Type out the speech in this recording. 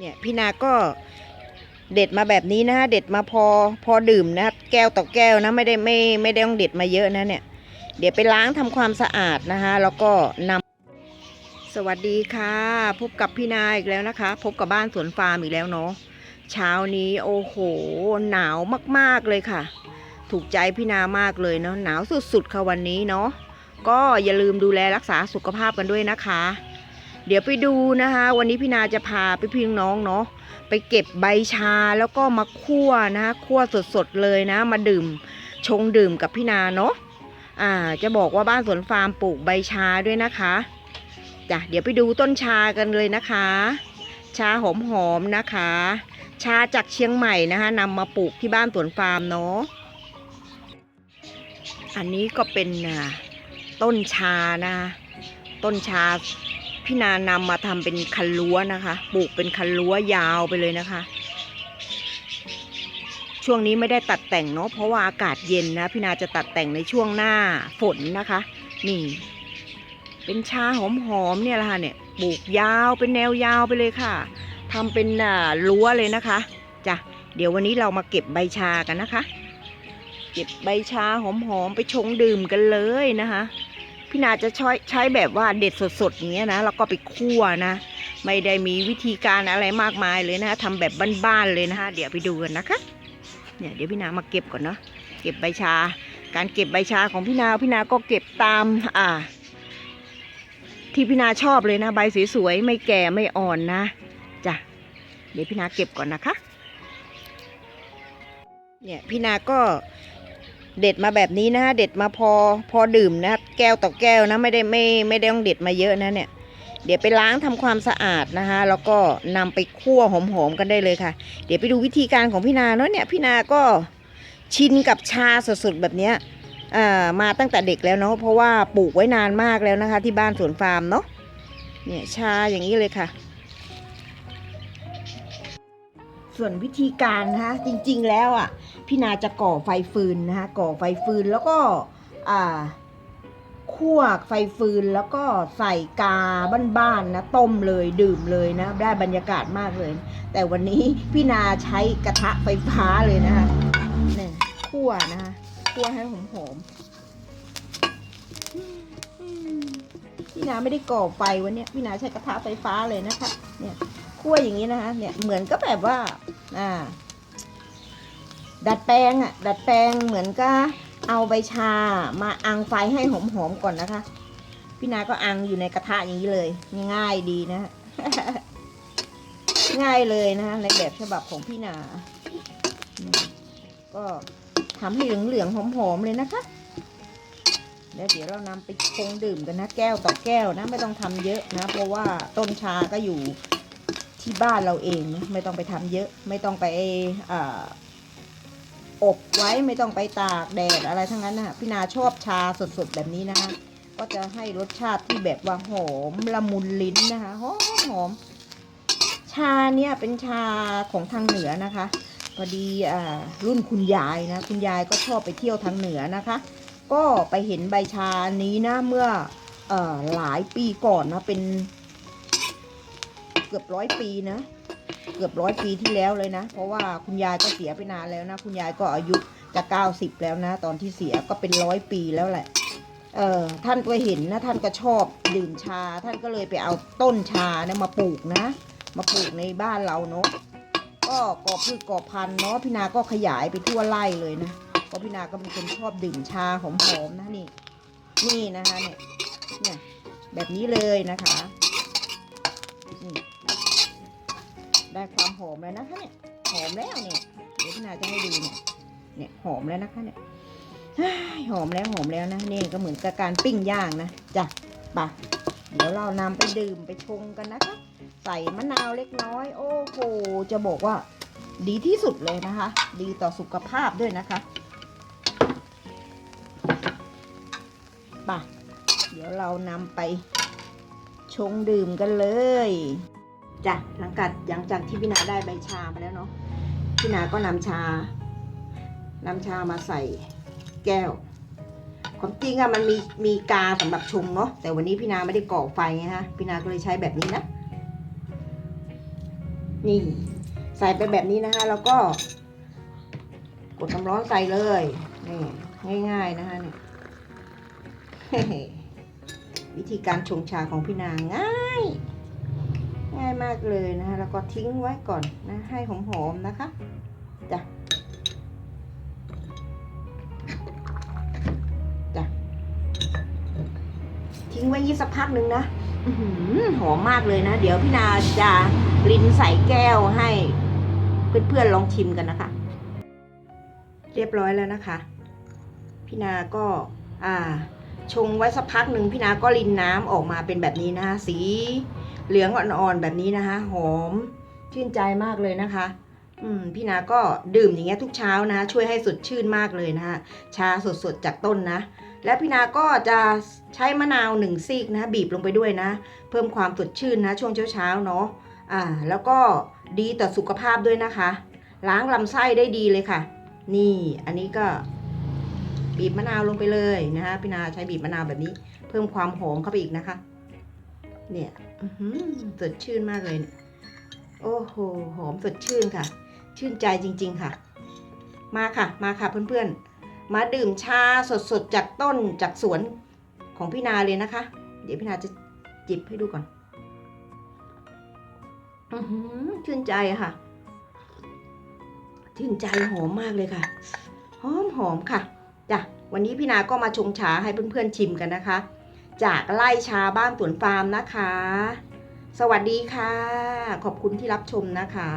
เนี่ยพี่นาก็เด็ดมาแบบนี้นะฮะเด็ดมาพอพอดื่มนะครับแก้วต่อแก้วนะไม่ได้ไม่ไม่ได้ต้องเด็ดมาเยอะนะเนี่ยเดี๋ยวไปล้างทำความสะอาดนะคะแล้วก็นำสวัสดีค่ะ พบกับพี่นาอีกแล้วนะคะ พบกับบ้านสวนฟาร์มอีกแล้วเนาะเช้านี้โอ้โหหนาวมากๆเลยค่ะ ถูกใจพี่นามากเลยเนาะหนาวสุดๆค่ะวันนี้เนาะก็อย่าลืมดูแลรักษาสุขภาพกันด้วยนะคะ เดี๋ยวไปดูนะคะ วันนี้พี่นาจะพาไปพี่น้องเนาะไปเก็บใบชาแล้วก็มาคั่วนะคะคั่วสดๆเลยนะ มาดื่มชงดื่มกับพี่นาเนาะอ่า จะบอกว่าบ้านสวนฟาร์มปลูกใบชาด้วยนะคะจ้ะเดี๋ยวไปดูต้นชากันเลยนะคะ ชาหอมๆนะคะ ชาจากเชียงใหม่นะคะนำมาปลูกที่บ้านสวนฟาร์มเนาะอันนี้ก็เป็นต้นชานะ ต้นชา พี่นานำมาทำเป็นคันรั้วนะคะปลูกเป็นคันรั้วยาวไปเลยนะคะ ช่วงนี้ไม่ได้ตัดแต่งเนาะเพราะว่าอากาศเย็นนะพี่นาจะตัดแต่งในช่วงหน้าฝนนะคะ นี่ เป็นชาหอมๆเนี่ยแหละค่ะเนี่ยปลูกยาวเป็นแนวยาวไปเลยค่ะทำเป็นรั้วเลยนะคะจ้ะเดี๋ยววันนี้เรามาเก็บใบชากันนะคะ เก็บใบชาหอมๆไปชงดื่มกันเลยนะคะ พี่นาจะใช้ใช้แบบว่าเด็ดสดๆอย่างเงี้ยนะแล้วก็ไปคั่วนะ ไม่ได้มีวิธีการอะไรมากมายเลยนะทำแบบบ้านๆเลยนะคะเดี๋ยวไปดูกันนะคะเนี่ยเดี๋ยวพี่นามาเก็บก่อนเนาะเก็บใบชา การเก็บใบชาของพี่นาพี่นาก็เก็บตามอ่า ที่พี่นาชอบเลยนะใบสวยๆไม่แก่ไม่อ่อนนะจ้ะเดี๋ยวพี่นาเก็บก่อนนะคะ เนี่ยพี่นาก็ เด็ดมาแบบนี้นะเด็ดมาพอพอดื่มนะแก้วต่อแก้วนะไม่ได้ไม่ไม่ได้ต้องเด็ดมาเยอะนะเนี่ย เดี๋ยวไปล้างทำความสะอาดนะคะแล้วก็นำไปคั่วหอมๆกันได้เลยค่ะ เดี๋ยวไปดูวิธีการของพี่นาเนาะเนี่ยพี่นาก็ชินกับชาสดๆแบบเนี้ยมาตั้งแต่เด็กแล้วเนาะเพราะว่าปลูกไว้นานมากแล้วนะคะ ที่บ้านสวนฟาร์มเนาะเนี่ยชาอย่างนี้เลยค่ะ ส่วนวิธีการนะคะจริงๆแล้วอะ พี่นาจะก่อไฟฟืนนะคะก่อไฟฟืนแล้วก็คั่วไฟฟืนแล้วก็ใส่กาบ้านๆนะต้มเลยดื่มเลยนะได้บรรยากาศมากเลย แต่วันนี้พี่นาใช้กระทะไฟฟ้าเลยนะคะเนี่ยคั่วนะคะคั่วให้หอมๆพี่นาไม่ได้ก่อไฟวันนี้พี่นาใช้กระทะไฟฟ้าเลยนะคะ เนี่ยคั่วอย่างนี้นะคะเนี่ยเหมือนก็แบบว่า อ่า ดัดแปลงอะดัดแปลงเหมือนก็เอาใบชามาอังไฟให้หอมๆก่อนนะคะ พี่นาก็อังอยู่ในกระทะอย่างนี้เลยง่ายดีนะฮะง่ายเลยนะคะในแบบฉบับของพี่นา ก็ทำให้เหลืองๆหอมๆเลยนะคะแล้วเดี๋ยวเรานำไปชงดื่มกันนะ แก้วต่อแก้วนะ ไม่ต้องทำเยอะนะ เพราะว่าต้นชาก็อยู่ที่บ้านเราเองนะไม่ต้องไปทำเยอะ ไม่ต้องไป อบไว้ไม่ต้องไปตากแดดอะไรทั้งนั้นนะพี่นาชอบชาสดๆแบบนี้นะคะ ก็จะให้รสชาติที่แบบว่าหอมละมุนลิ้นนะคะหอมหอมชาเนี่ยเป็นชาของทางเหนือนะคะพอดีอ่ารุ่นคุณยายนะคุณยายก็ชอบไปเที่ยวทางเหนือนะคะ ก็ไปเห็นใบชานี้นะเมื่ออหลายปีก่อนนะเป็นเกือบร้อยปีนะ เกือบร้อยปีที่แล้วเลยนะ เพราะว่าคุณยายก็เสียไปนานแล้วนะ คุณยายก็อายุจะเก้าสิบแล้วนะ ตอนที่เสียก็เป็นร้อยปีแล้วแหละ เออท่านก็เห็นนะท่านก็ชอบดื่มชา ท่านก็เลยไปเอาต้นชาเนี่ยมาปลูกนะ มาปลูกในบ้านเราเนาะก็ก่อพืชก่อพันธุ์เนาะพี่นาก็ขยายไปทั่วไร่เลยนะเพราะพี่นาก็เป็นคนชอบดื่มชาหอมๆนะนี่ นี่นะคะเนี่ยเนี่ยแบบนี้เลยนะคะนี่ ได้ความหอมแล้วนะคะเนี่ยหอมแล้วเนี่ยเดี๋ยวพี่นาจะให้ดูเนี่ยเนี่ยหอมแล้วนะคะเนี่ยหอมแล้วหอมแล้วนะนี่ก็เหมือนกับการปิ้งย่างนะจ้ะไปะเดี๋ยวเรานำไปดื่มไปชงกันนะคะ ใส่มะนาวเล็กน้อย โอ้โหจะบอกว่า ดีที่สุดเลยนะคะ ดีต่อสุขภาพด้วยนะคะไปะเดี๋ยวเรานำไปชงดื่มกันเลย จ้ะหลังจากหลังจากที่พี่นาได้ใบชามาแล้วเนาะพี่นาก็นำชานำชามาใส่แก้วความจริงอะมันมีมีกาสำหรับชงเนาะแต่วันนี้พี่นาไม่ได้ก่อไฟไงฮะพี่นาก็เลยใช้แบบนี้นะนี่ ใส่ไปแบบนี้นะคะ แล้วก็ กดน้ำร้อนใส่เลยนี่ง่าย ๆนะคะเนี่ยวิธีการชงชาของพี่นาง่าย ง่ายมากเลยนะคะ แล้วก็ทิ้งไว้ก่อนนะ ให้หอมๆนะคะจ้ะจ้ะทิ้งไว้ยี่สักพักหนึ่งนะอหอมมากเลยนะ เดี๋ยวพี่นาจะลินใส่แก้วให้ เพื่อนๆลองชิมกันนะคะ เรียบร้อยแล้วนะคะ พี่นาก็อ่าชงไว้สักพักหนึ่งพี่นาก็ลินน้ำออกมาเป็นแบบนี้นะคะสี เหลืองอ่อนๆแบบนี้นะคะ หอมชื่นใจมากเลยนะคะ อืมพี่นาก็ดื่มอย่างเงี้ยทุกเช้านะ ช่วยให้สดชื่นมากเลยนะคะชาสดๆจากต้นนะ และพี่นาก็จะใช้มะนาวหนึ่งซีกนะบีบลงไปด้วยนะ เพิ่มความสดชื่นนะ ช่วงเช้าๆเนาะอ่า แล้วก็ดีต่อสุขภาพด้วยนะคะ ล้างลำไส้ได้ดีเลยค่ะ นี่อันนี้ก็บีบมะนาวลงไปเลยนะคะพี่นาใช้บีบมะนาวแบบนี้ เพิ่มความหอมเข้าไปอีกนะคะ เนี่ยอื้อหือสดชื่นมากเลยเนี่ยโอ้โห หอมสดชื่นค่ะ ชื่นใจจริง ๆค่ะ มาค่ะ มาค่ะเพื่อนๆ มาดื่มชาสดๆ จากต้นจากสวนของพี่นาเลยนะคะ เดี๋ยวพี่นาจะจิบให้ดูก่อน อือหือชื่นใจอะค่ะ ชื่นใจหอมมากเลยค่ะ หอมหอมค่ะจ้ะวันนี้พี่นาก็มาชงชาให้เพื่อนๆชิมกันนะคะ จากไล่ชาบ้านสวนฟาร์มนะคะ สวัสดีค่ะ ขอบคุณที่รับชมนะคะ